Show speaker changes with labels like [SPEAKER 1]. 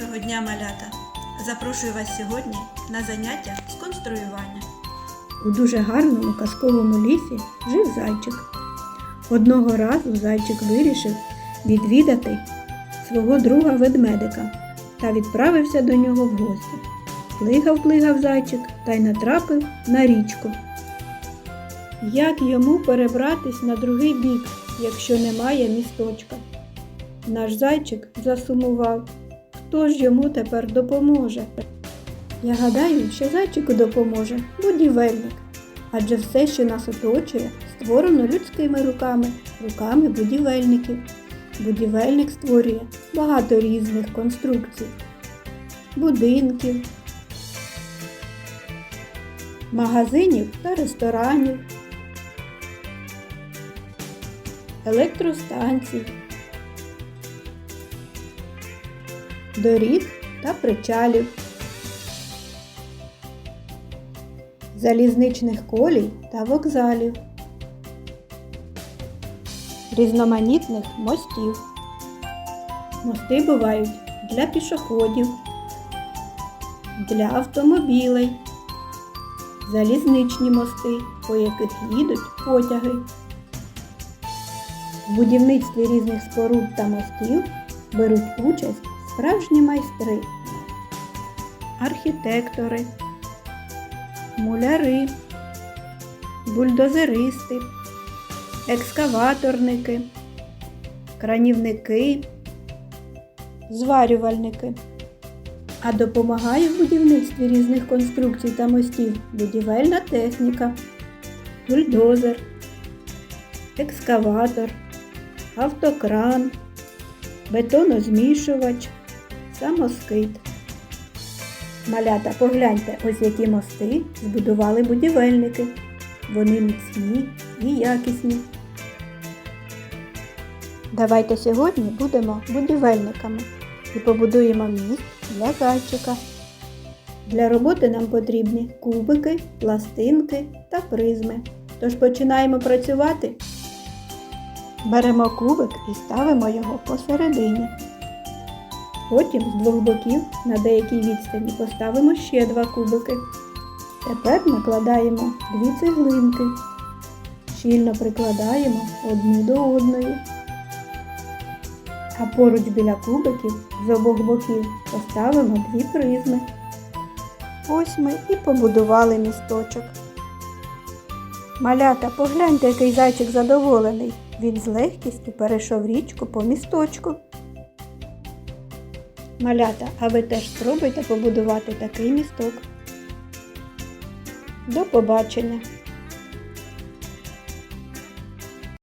[SPEAKER 1] Доброго дня, малята! Запрошую вас сьогодні на заняття з конструювання.
[SPEAKER 2] У дуже гарному казковому лісі жив зайчик. Одного разу зайчик вирішив відвідати свого друга ведмедика та відправився до нього в гості. Плигав, плигав зайчик та й натрапив на річку. Як йому перебратись на другий бік, якщо немає місточка? Наш зайчик засумував. Хто ж йому тепер допоможе? Я гадаю, що зайчику допоможе будівельник. Адже все, що нас оточує, створено людськими руками, руками будівельників. Будівельник створює багато різних конструкцій, будинків, магазинів та ресторанів, електростанцій, доріг та причалів. залізничних колій та вокзалів, різноманітних мостів. Мости бувають для пішоходів, для автомобілей, залізничні мости, по яких їдуть потяги. В будівництві різних споруд та мостів беруть участь справжні майстри, архітектори муляри, бульдозеристи, екскаваторники, кранівники, зварювальники. А допомагає в будівництві різних конструкцій та мостів будівельна техніка, бульдозер, екскаватор, автокран, бетонозмішувач, самоскид. Малята, погляньте, ось які мости збудували будівельники. Вони міцні і якісні. Давайте сьогодні будемо будівельниками і побудуємо міст для зайчика. Для роботи нам потрібні кубики, пластинки та призми. Тож починаємо працювати. Беремо кубик і ставимо його посередині. Потім з двох боків на деякій відстані поставимо ще два кубики. Тепер накладаємо дві цеглинки. Щільно прикладаємо одну до одної. А поруч біля кубиків з обох боків поставимо дві призми. Ось ми і побудували місточок. Малята, погляньте, який зайчик задоволений. Він з легкістю перейшов річку по місточку. Малята, а ви теж спробуйте побудувати такий місток. До побачення!